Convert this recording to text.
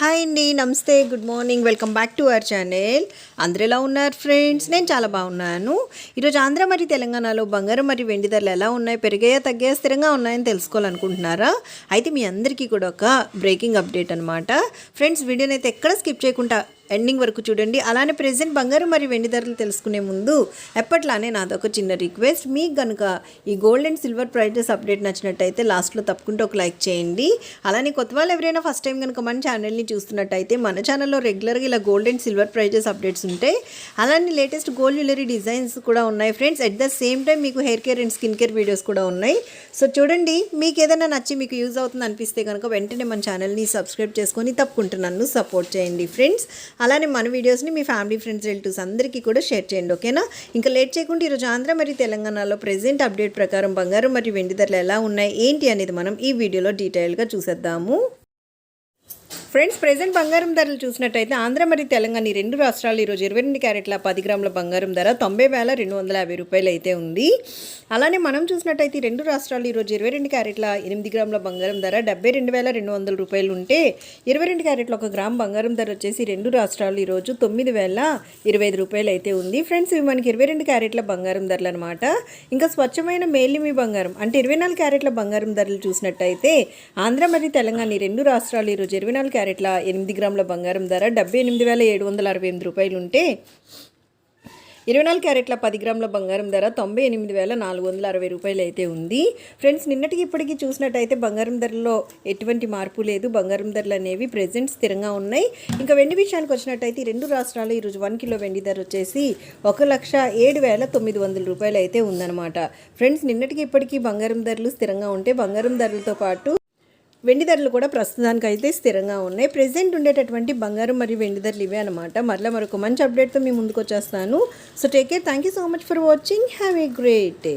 Hi అండి నమస్తే good morning welcome back to our channel. అందరు ఎలా ఉన్నారు ఫ్రెండ్స్? నేను చాలా బాగున్నాను. ఈరోజు ఆంధ్ర మరియు తెలంగాణలో బంగారం మరియు వెండి ధరలు ఎలా ఉన్నాయి పెరిగాయా తగ్గాయా స్థిరంగా ఉన్నాయని తెలుసుకోవాలనుకుంటున్నారా? అయితే మీ అందరికీ కూడా ఒక బ్రేకింగ్ అప్డేట్ అనమాట ఫ్రెండ్స్ వీడియోని అయితే ఎక్కడ స్కిప్ చేయకుండా ఎండింగ్ వరకు చూడండి. అలానే ప్రెసెంట్ బంగారం మరియు వెండి ధరలు తెలుసుకునే ముందు ఎప్పట్లానే నాదొక చిన్న రిక్వెస్ట్ మీకు కనుక ఈ gold and silver prices update నచ్చినట్టయితే లాస్ట్లో తప్పకుండా ఒక లైక్ చేయండి. అలానే కొత్త వాళ్ళు ఎవరైనా ఫస్ట్ టైం కనుక మన ఛానల్ని చూస్తున్నట్టయితే మన ఛానల్లో రెగ్యులర్గా ఇలా gold and silver prices updates ఉంటాయి. అలానే లేటెస్ట్ గోల్డ్ జ్యువెలరీ డిజైన్స్ కూడా ఉన్నాయి friends at the same time మీకు hair care and skin care videos కూడా ఉన్నాయి. సో చూడండి. మీకు ఏదైనా నచ్చి మీకు యూజ్ అవుతుంది అనిపిస్తే కనుక వెంటనే మన ఛానల్ని సబ్స్క్రైబ్ చేసుకొని తప్పకుండా నన్ను సపోర్ట్ చేయండి ఫ్రెండ్స్ అలానే మన వీడియోస్ని మీ ఫ్యామిలీ ఫ్రెండ్స్ రిలేటివ్స్ అందరికీ కూడా షేర్ చేయండి ఓకేనా? ఇంకా లేట్ చేయకుండా ఈరోజు ఆంధ్ర మరియు తెలంగాణలో ప్రెజెంట్ అప్డేట్ ప్రకారం బంగారం మరియు వెండి ధరలు ఎలా ఉన్నాయి ఏంటి అనేది మనం ఈ వీడియోలో డీటెయిల్గా చూసేద్దాము. ఫ్రెండ్స్ ప్రజెంట్ బంగారం ధరలు చూసినట్టయితే ఆంధ్ర మరియు తెలంగాణ ఈ రెండు రాష్ట్రాలు ఈరోజు ఇరవై రెండు క్యారెట్ల పది గ్రాముల బంగారం ధర తొంభై వేల రెండు వందల యాభై రూపాయలు అయితే ఉంది. అలానే మనం చూసినట్టయితే ఈ రెండు రాష్ట్రాలు ఈరోజు ఇరవై రెండు క్యారెట్ల ఎనిమిది గ్రాముల బంగారం ధర డెబ్బై రెండు వేల రెండు వందల రూపాయలు ఉంటే ఇరవై రెండు క్యారెట్ల ఒక గ్రామ్ బంగారం ధర వచ్చేసి రెండు రాష్ట్రాలు ఈరోజు తొమ్మిది వేల ఇరవై ఐదు రూపాయలు అయితే ఉంది. ఫ్రెండ్స్ ఇవి మనకి ఇరవై రెండు క్యారెట్ల బంగారం ధరలు అనమాట ఇంకా స్వచ్ఛమైన మేలిమి బంగారం అంటే ఇరవై నాలుగు క్యారెట్ల బంగారం ధరలు చూసినట్టయితే ఆంధ్ర మరియు తెలంగాణ ఈ రెండు రాష్ట్రాలు ఈరోజు ఇరవై నాలుగు క్యారెట్ల ఎనిమిది గ్రాముల బంగారం ధర డెబ్బై ఎనిమిది వేల ఏడు వందల అరవై ఎనిమిది రూపాయలు ఉంటే ఇరవై నాలుగు క్యారెట్ల పది గ్రాముల బంగారం ధర తొంభై ఎనిమిది వేల నాలుగు వందల అరవై రూపాయలు అయితే ఉంది. ఫ్రెండ్స్ నిన్నటికి ఇప్పటికీ చూసినట్టయితే బంగారం ధరలో ఎటువంటి మార్పు లేదు. బంగారం ధరలు అనేవి ప్రెజెంట్ స్థిరంగా ఉన్నాయి. ఇంకా వెండి విషయానికి వచ్చినట్టయితే రెండు రాష్ట్రాలు ఈరోజు వన్ కిలో వెండి ధర వచ్చేసి ఒక లక్ష ఏడు వేల తొమ్మిది వందల రూపాయలు అయితే ఉందన్నమాట. ఫ్రెండ్స్ నిన్నటికి ఇప్పటికీ బంగారం ధరలు స్థిరంగా ఉంటే బంగారం ధరలతో పాటు వెండి ధరలు కూడా ప్రస్తుతానికి అయితే స్థిరంగా ఉన్నాయి. ప్రెసెంట్ ఉండేటటువంటి బంగారం మరియు వెండి ధరలు ఇవే అనమాట మరలా మరొక మంచి అప్డేట్తో మీ ముందుకు వచ్చేస్తాను. So take care thank you so much for watching have a great day